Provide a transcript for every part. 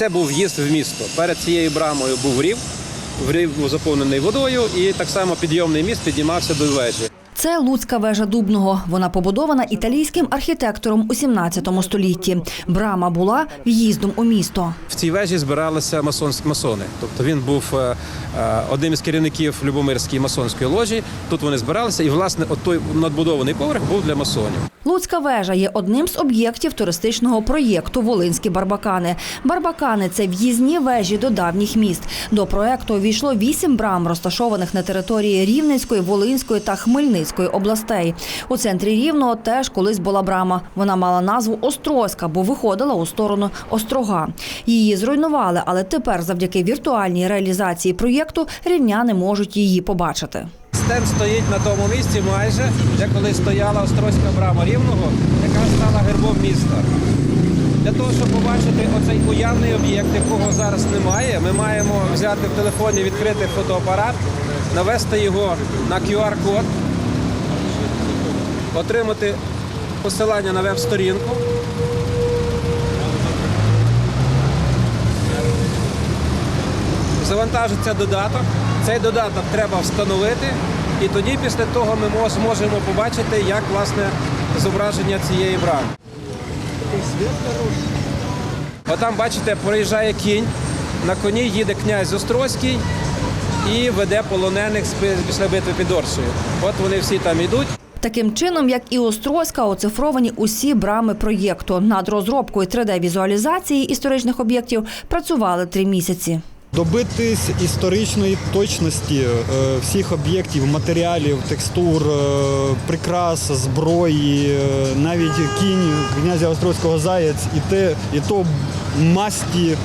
Це був в'їзд в місто. Перед цією брамою був рів. Рів був заповнений водою, і так само підйомний міст піднімався до вежі. Це Луцька вежа Дубного. Вона побудована італійським архітектором у 17 столітті. Брама була в'їздом у місто. В цій вежі збиралися масонські масони. Тобто він був е, е, одним із керівників Любомирської масонської ложі. Тут вони збиралися, і власне от той надбудований поверх був для масонів. Луцька вежа є одним з об'єктів туристичного проєкту Волинські Барбакани. Барбакани це в'їзні вежі до давніх міст. До проекту увійшло вісім брам, розташованих на території Рівненської, Волинської та Хмельницької областей. У центрі Рівного теж колись була брама. Вона мала назву Острозька, бо виходила у сторону Острога. Її зруйнували, але тепер, завдяки віртуальній реалізації проєкту, рівняни можуть її побачити. Стенд стоїть на тому місці майже, де колись стояла Острозька брама Рівного, яка стала гербом міста. Для того, щоб побачити оцей уявний об'єкт, якого зараз немає, ми маємо взяти в телефоні, відкрити фотоапарат, навести його на QR-код, отримати посилання на веб-сторінку. Завантажиться додаток. Цей додаток треба встановити, і тоді після того ми зможемо побачити, як власне зображення цієї брами. Отам, бачите, проїжджає кінь. На коні їде князь Острозький і веде полонених після битви під Оршею. От вони всі там йдуть. Таким чином, як і Острозька, оцифровані усі брами проєкту. Над розробкою 3D-візуалізації історичних об'єктів працювали три місяці. Добитись історичної точності е, всіх об'єктів, матеріалів, текстур, е, прикрас, зброї, е, навіть кінь князя Острозького заяць, і те, і то масті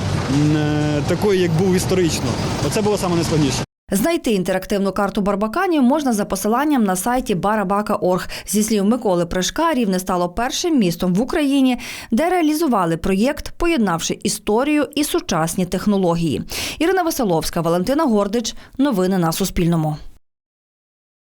такої, як був історично. Оце було найскладніше. Знайти інтерактивну карту Барбаканів можна за посиланням на сайті barabaka.org. Зі слів Миколи Пришка, Рівне стало першим містом в Україні, де реалізували проєкт, поєднавши історію і сучасні технології. Ірина Василовська, Валентина Гордич. Новини на Суспільному.